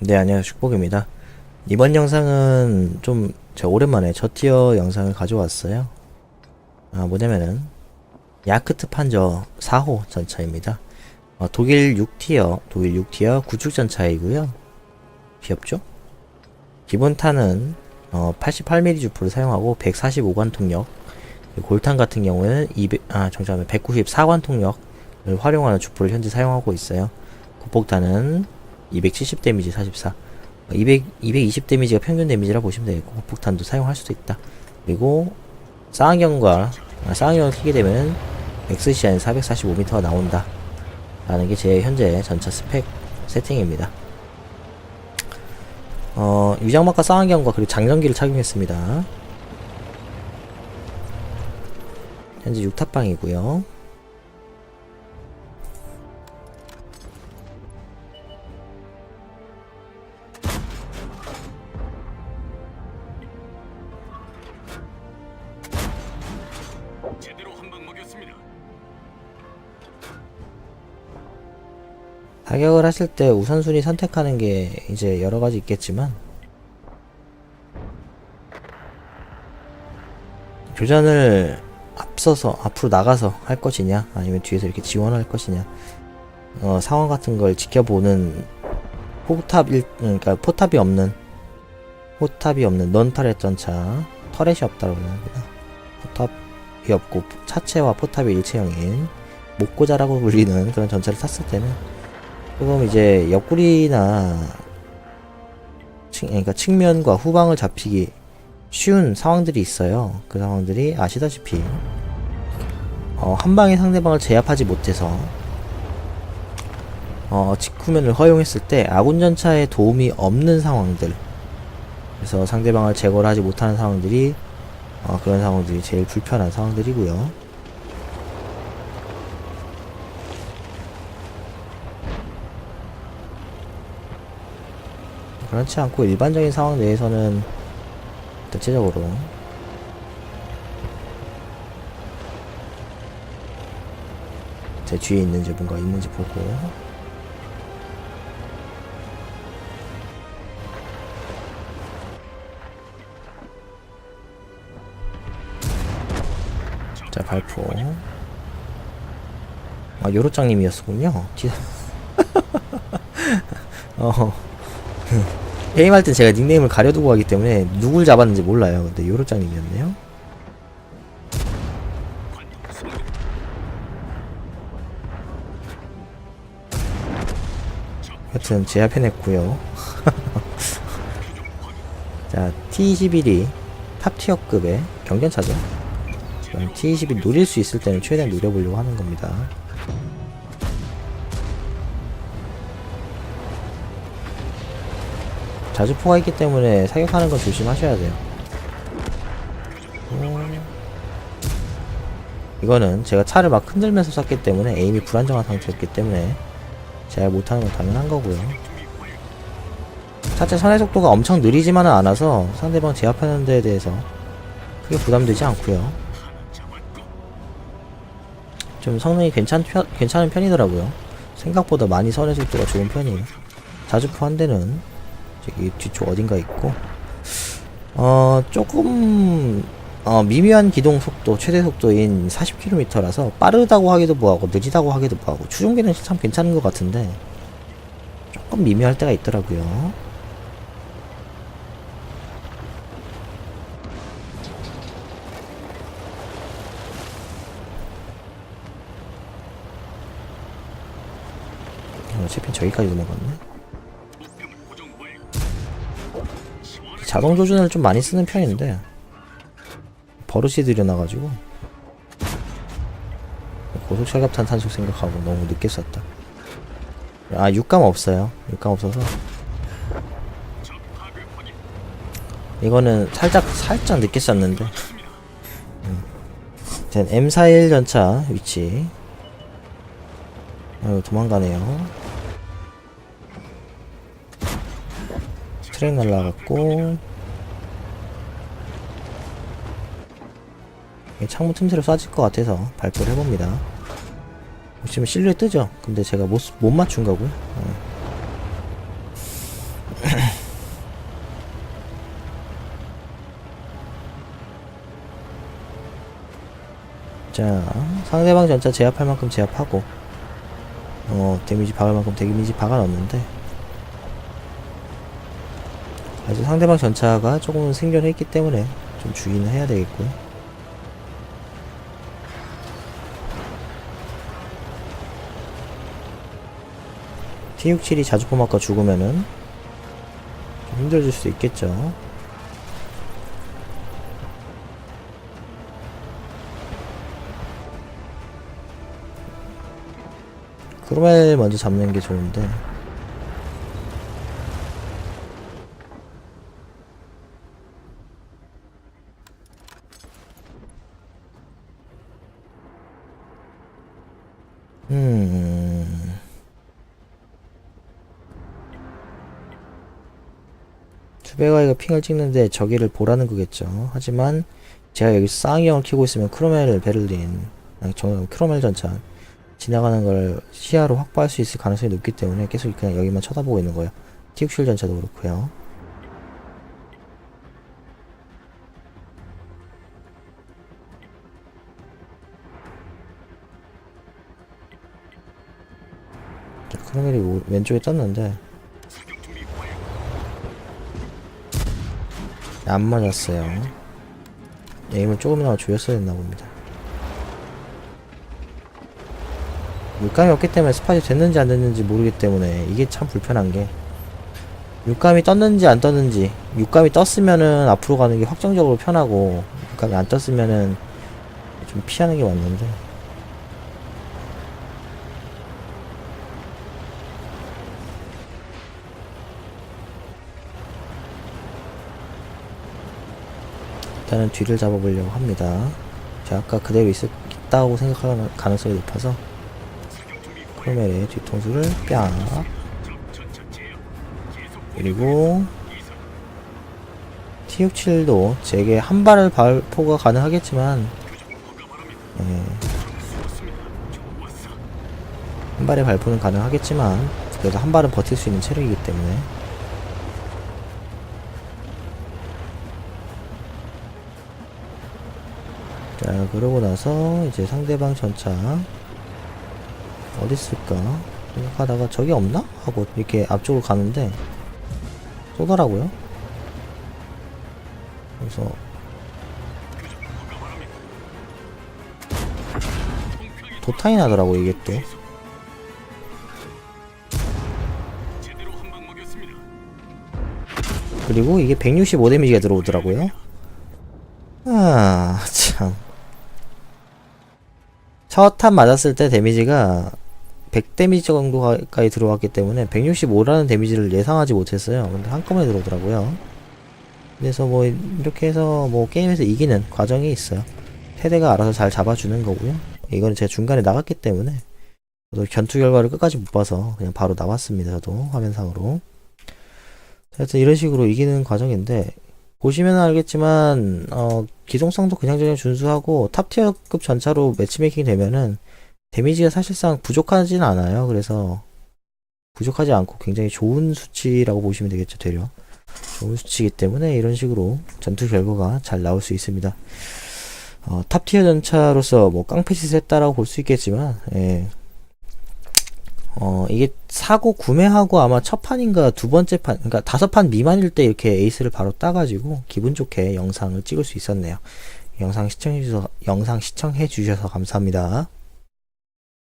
네, 안녕하세요. 축복입니다. 이번 영상은 좀 제가 오랜만에 저티어 영상을 가져왔어요. 아, 뭐냐면은 야크트 판저 4호 전차입니다. 어, 독일 6티어, 독일 6티어 구축 전차이고요. 귀엽죠? 기본 탄은 어, 88mm 주포를 사용하고 145관 통력, 골탄 같은 경우에는 200, 아, 정답은 194관 통력을 활용하는 주포를 현재 사용하고 있어요. 고폭탄은 270 데미지 44 200, 220 데미지가 평균 데미지라 보시면 되겠고 폭탄도 사용할 수도 있다. 그리고 쌍안경과 아, 쌍안경을 끼게 되면 XCN 445m가 나온다. 라는 게 제 현재 전차 스펙 세팅입니다. 어, 위장막과 쌍안경과 그리고 장전기를 착용했습니다. 현재 6탑방이고요 타격을 하실 때 우선순위 선택하는 게 이제 여러 가지 있겠지만 교전을 앞서서 앞으로 나가서 할 것이냐 아니면 뒤에서 이렇게 지원할 것이냐 어, 상황 같은 걸 지켜보는 포탑 일 그러니까 포탑이 없는 포탑이 없는 넌 터렛 전차 터렛이 없다고 합니다. 포탑이 없고 차체와 포탑이 일체형인 목고자라고 불리는 그런 전차를 탔을 때는 조금 이제 옆구리나 측, 그러니까 측면과 후방을 잡히기 쉬운 상황들이 있어요. 그 상황들이 아시다시피 어, 한 방에 상대방을 제압하지 못해서 어, 직후면을 허용했을 때 아군 전차에 도움이 없는 상황들 그래서 상대방을 제거를 하지 못하는 상황들이 어, 그런 상황들이 제일 불편한 상황들이고요. 그렇지 않고 일반적인 상황 내에서는 대체적으로. 제 뒤에 있는지 뭔가 있는지 보고. 자 발포. 아 요로짱님이었군요. 뒤 어 게임할 땐 제가 닉네임을 가려두고 하기 때문에 누굴 잡았는지 몰라요. 근데 요로짱님이었네요. 여튼 제압해냈고요. 자, T21이 탑티어급의 경전차죠. 그럼 T21 노릴 수 있을 때는 최대한 노려보려고 하는 겁니다. 자주포가 있기 때문에 사격하는 건 조심하셔야 돼요. 음. 이거는 제가 차를 막 흔들면서 쐈기 때문에 에임이 불안정한 상태였기 때문에 잘 못하는 건 당연한 거고요. 차체 선의 속도가 엄청 느리지만은 않아서 상대방 제압하는 데에 대해서 크게 부담되지 않고요. 좀 성능이 괜찮, 편, 괜찮은 편이더라고요. 생각보다 많이 선의 속도가 좋은 편이에요. 자주포 한 대는 저기 뒤쪽 어딘가 있고. 어 조금 어 미미한 기동 속도 최대 속도인 40km라서 빠르다고 하기도 뭐하고 느리다고 하기도 뭐하고 추종기는 참 괜찮은 것 같은데 조금 미미할 때가 있더라고요. 어, 채핀 저기까지 넘어갔네 자동 조준을 좀 많이 쓰는 편인데 버릇이 들여놔가지고 고속 철갑탄 탄속 생각하고 너무 늦게 썼다. 아 육감 없어요. 육감 없어서. 이거는 살짝 살짝 늦게 쐈는데. 음. 전 M41 전차 위치. 아유 도망가네요 트랙 날라갔고 창문 틈새로 쏴질 것 같아서 발표를 해봅니다 보시면 실루엣 뜨죠? 근데 제가 못, 못 맞춘 거고요 어. 자 상대방 전차 제압할 만큼 제압하고 어 데미지 박을 만큼 데미지 박아놨는데 아직 상대방 전차가 조금 생존했기 때문에 좀 주의는 해야 되겠고요. T67이 자주포 맞고 죽으면은 좀 힘들어질 수도 있겠죠. 크로멜 먼저 잡는 게 좋은데 투베가이가 핑을 찍는데 저기를 보라는 거겠죠 하지만 제가 여기 쌍이형을 키고 있으면 크로멜 베를린 저 크로멜 전차 지나가는 걸 시야로 확보할 수 있을 가능성이 높기 때문에 계속 그냥 여기만 쳐다보고 있는 거예요. 티육실 전차도 그렇고요. 자, 크로멜이 오- 왼쪽에 떴는데 안 맞았어요. 에임을 조금이나마 조였어야 했나 봅니다. 육감이 없기 때문에 스팟이 됐는지 안 됐는지 모르기 때문에 이게 참 불편한 게 육감이 떴는지 안 떴는지 육감이 떴으면은 앞으로 가는 게 확정적으로 편하고 육감이 안 떴으면은 좀 피하는 게 맞는데 일단은 뒤를 잡아보려고 합니다. 제가 아까 그대로 있, 있다고 생각하는 가능성이 높아서. 크로멜의 뒤통수를 뺨 그리고 이상. T67도 제게 한 발을 발포가 가능하겠지만. 예. 한 발의 발포는 가능하겠지만 그래도 한 발은 버틸 수 있는 체력이기 때문에 자 그러고 나서 이제 상대방 전차 어디 있을까 생각하다가 저기 없나 하고 이렇게 앞쪽으로 가는데 쏘더라고요 그래서. 도탄이 나더라고 이게 또. 그리고 이게 165 데미지가 들어오더라고요. 아, 참. 첫 탄 맞았을 때 데미지가 100 데미지 정도까지 들어왔기 때문에 165라는 데미지를 예상하지 못했어요. 근데 한꺼번에 들어오더라고요. 그래서 뭐 이렇게 해서 뭐 게임에서 이기는 과정이 있어요. 세대가 알아서 잘 잡아주는 거고요. 이거는 제가 중간에 나갔기 때문에 저도 견투 결과를 끝까지 못 봐서 그냥 바로 나왔습니다. 저도 화면상으로. 하여튼 이런 식으로 이기는 과정인데 보시면 알겠지만 어, 기동성도 그냥 저냥 준수하고 탑티어급 전차로 매치메이킹 되면은 데미지가 사실상 부족하진 않아요. 그래서 부족하지 않고 굉장히 좋은 수치라고 보시면 되겠죠. 되려 좋은 수치이기 때문에 이런 식으로 전투 결과가 잘 나올 수 있습니다. 어, 탑티어 전차로서 뭐 깡패짓을 했다라고 볼 수 있겠지만 예. 어, 이게 사고 구매하고 아마 첫 판인가 두 번째 판, 그러니까 다섯 판 미만일 때 이렇게 에이스를 바로 따가지고 기분 좋게 영상을 찍을 수 있었네요. 영상 시청해 주셔서, 영상 시청해 주셔서 감사합니다.